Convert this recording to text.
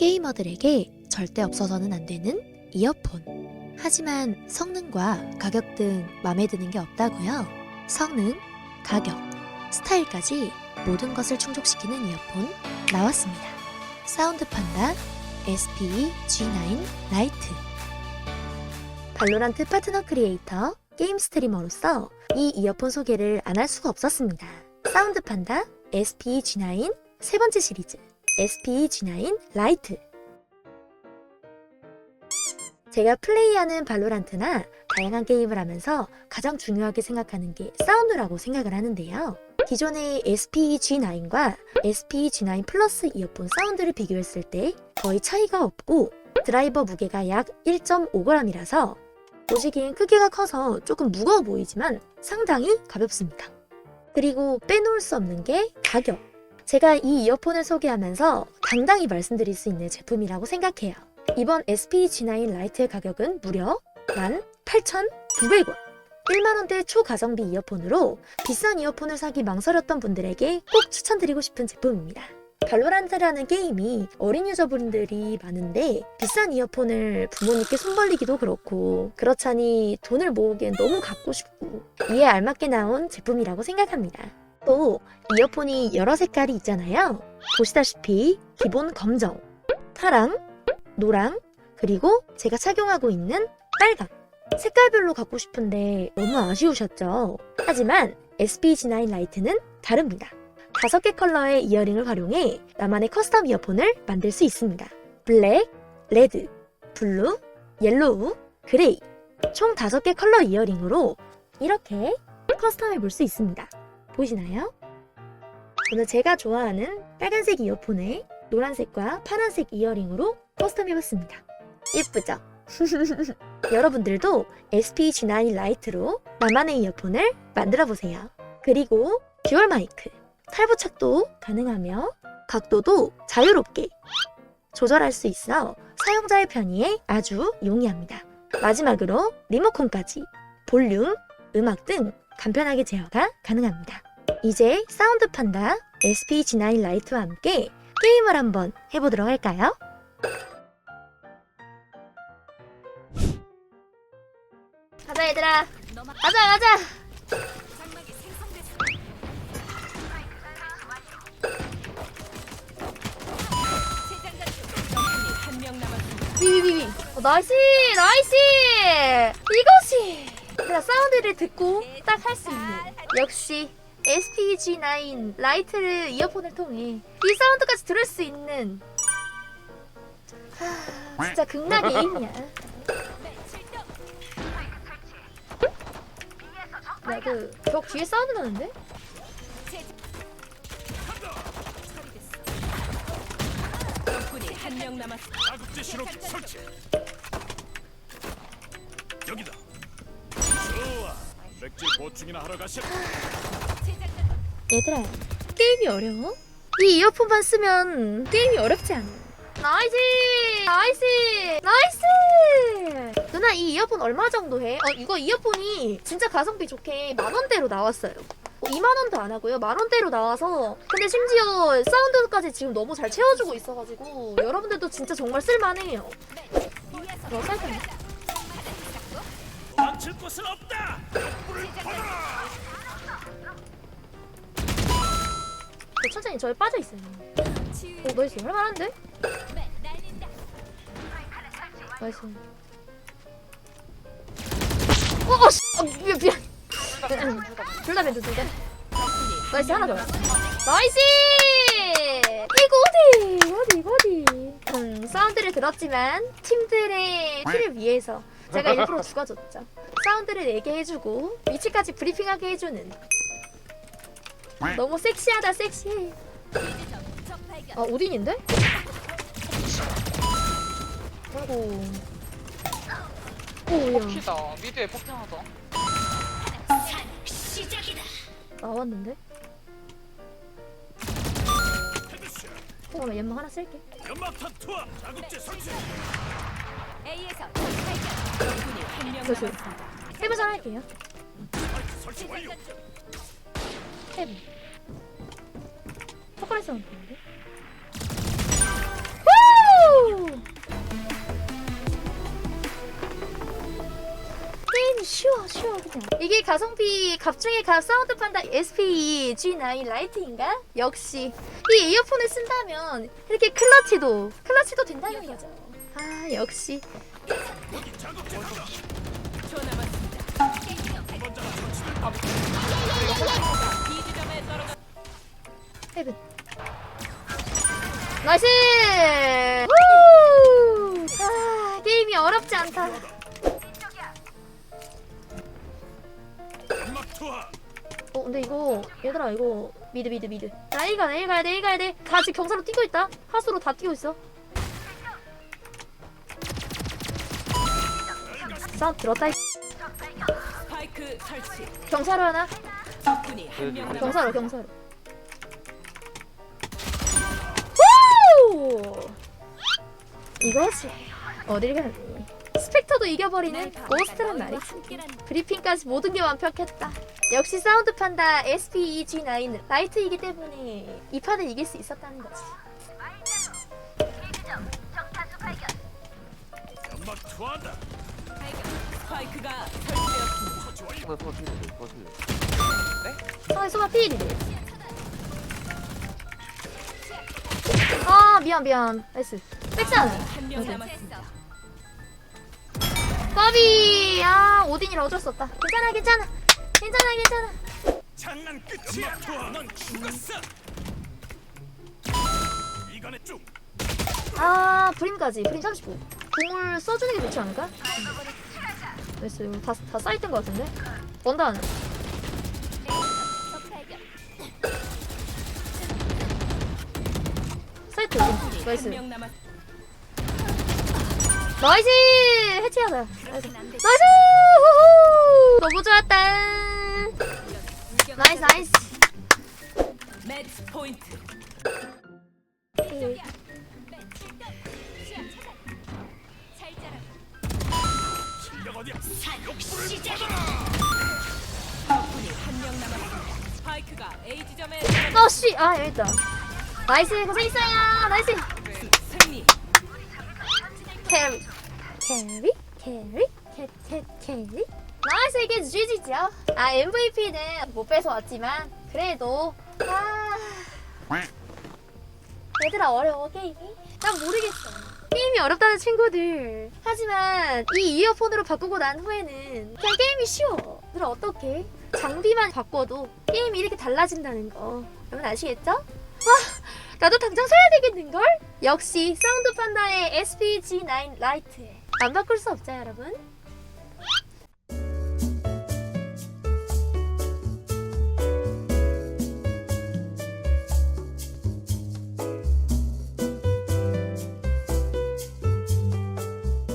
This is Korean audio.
게이머들에게 절대 없어서는 안 되는 이어폰. 하지만 성능과 가격 등 마음에 드는 게 없다고요? 성능, 가격, 스타일까지 모든 것을 충족시키는 이어폰 나왔습니다. 사운드 판다 SPE G9 라이트. 발로란트 파트너 크리에이터, 게임 스트리머로서 이 이어폰 소개를 안 할 수가 없었습니다. 사운드 판다 SPE G9 세 번째 시리즈 SPE G9 라이트. 제가 플레이하는 발로란트나 다양한 게임을 하면서 가장 중요하게 생각하는 게 사운드라고 생각을 하는데요. 기존의 SPE G9과 SPE G9 플러스 이어폰 사운드를 비교했을 때 거의 차이가 없고 드라이버 무게가 약 1.5g이라서 보시기엔 크기가 커서 조금 무거워 보이지만 상당히 가볍습니다. 그리고 빼놓을 수 없는 게 가격. 제가 이 이어폰을 소개하면서 당당히 말씀드릴 수 있는 제품이라고 생각해요. 이번 SPE G9 라이트의 가격은 무려 18,900원. 1만원대 초가성비 이어폰으로 비싼 이어폰을 사기 망설였던 분들에게 꼭 추천드리고 싶은 제품입니다. 발로란트라는 게임이 어린 유저분들이 많은데 비싼 이어폰을 부모님께 손 벌리기도 그렇고 그렇자니 돈을 모으기엔 너무 갖고 싶고 이에 알맞게 나온 제품이라고 생각합니다. 또 이어폰이 여러 색깔이 있잖아요. 보시다시피 기본 검정, 파랑, 노랑, 그리고 제가 착용하고 있는 빨강. 색깔별로 갖고 싶은데 너무 아쉬우셨죠? 하지만 SPG9 라이트는 다릅니다. 다섯 개 컬러의 이어링을 활용해 나만의 커스텀 이어폰을 만들 수 있습니다. 블랙, 레드, 블루, 옐로우, 그레이. 총 다섯 개 컬러 이어링으로 이렇게 커스텀해 볼 수 있습니다. 보이시나요? 오늘 제가 좋아하는 빨간색 이어폰에 노란색과 파란색 이어링으로 커스텀 해봤습니다. 예쁘죠? 여러분들도 SPG9 라이트로 나만의 이어폰을 만들어 보세요. 그리고 듀얼 마이크, 탈부착도 가능하며 각도도 자유롭게 조절할 수 있어 사용자의 편의에 아주 용이합니다. 마지막으로 리모컨까지 볼륨, 음악 등 간편하게 제어가 가능합니다. 이제 사운드 판다. SPG9 라이트와 함께 게임을 한번 해보도록 할까요? 가자 얘들아. 가자 가자. 비비비비 어, 나이스 나이스. 이것이. 내가 사운드를 듣고 딱 할 수 있는. 역시 SPG9 라이트를 이어폰을 통해 이 사운드까지 들을 수 있는 하, 진짜 극락의 힘이야 야그벽 뒤에 사운드 나는데? 적군이 한명 남았습니다. 자극제 신호기 설치. 여기다. 좋아. 맥질 보충이나 하러 가시라. 얘들아 게임이 어려워? 이 이어폰만 쓰면 게임이 어렵지 않아. 나이스! 나이스! 나이스! 누나 이 이어폰 얼마 정도 해? 어 이거 이어폰이 진짜 가성비 좋게 만원대로 나왔어요. 2만원도 안 하고요. 만원대로 나와서 근데 심지어 사운드까지 지금 너무 잘 채워주고 있어가지고 여러분들도 진짜 정말 쓸만해요. 뭐 사이트네 망칠 곳은 없다. 불을 저 천천히 저기 빠져 있어요 오 나이스 할만한데? 나이스 어, 어, 씨! 아, 미안, 미안. 둘다 밴드, 둘 다. 나이스, 하나 더. 나이스! 이거 어디? 어디, 어디? 음, 사운드를 들었지만, 팀들의 피를 위해서 제가 일부러 죽어줬죠. 사운드를 내게 해주고, 위치까지 브리핑하게 해주는. 너무 섹시하다, 섹시해. 아, 오딘인데? 아이고. 오, 야. 키다 미드에 폭탄하다 나왔는데? 잠깐만 연막 하나 쓸게 연막탄 투하. 자극제 설치. A에서 적발견. 적군이 한명 조심. 남았습니다. 해보자 할게요 설치 완료. 템. 초콜릿 사운드인데? 게임 쉬워 쉬워 그냥 이게 가성비 갑자기 가 사운드 판다 SP G9 라이트인가? 역시 이 이어폰을 쓴다면 이렇게 클러치도 클러치도 된다는 거죠 아 역시 저 남았습니다. 헤븐. 나이스! 우! 아 게임이 어렵지 않다. 어 근데 이거 얘들아 이거 미드 미드 미드 내일 가 내일 가야 돼 내일 가야 돼 다 지금 경사로 뛰고 있다 하수로 다 뛰고 있어 싸움 들었다 이. 경사로 하나 적군이 한명 남았습니다. 경사로 경사로 이거지 어딜 가니 스펙터도 이겨버리는 고스트란 말이지 브리핑까지 모든 게 완벽했다. 역시 사운드 판다 SPE G9 라이트이기 때문에 이 판을 이길 수 있었다는 거지. 스파이크가 설치되었습니다. 설치 완료. 소나 소나 필 소나 필 아, 소바 피일이네. 미안 미안. 나이스. 백산. 까비. 아, 오딘이라 어쩔 수 없다. 괜찮아, 괜찮아. 괜찮아, 괜찮아. 장난 끝이야. 넌 죽었어. 이간에 쭉. 아, 브림까지. 브림 35. 공을 써주는 게 좋지 않을까? 나이스. 이거 다, 다 쌓였던 것 같은데? 원다 나. 나이스. 나이스! 해치하자. 나이스. 후후! 너무 좋았다. 나이스, 나이스. 매치 포인트. 어, 씨! 아, 여기 있다. 나이스, 고생했어요. 나이스. 캐리? 캐리? 캐, 캐, 캐리? 나이스, 이게 GG죠. 아, MVP는 못 뺏어왔지만, 그래도, 아. 얘들아, 어려워, 게임이? 난 모르겠어. 게임이 어렵다는 친구들. 하지만, 이 이어폰으로 바꾸고 난 후에는, 그냥 게임이 쉬워. 얘들아, 어떡해? 장비만 바꿔도 게임이 이렇게 달라진다는 거. 여러분 아시겠죠? 와, 나도 당장 사야 되겠는걸? 역시 사운드 판다의 SPG9 라이트. 안 바꿀 수 없죠 여러분?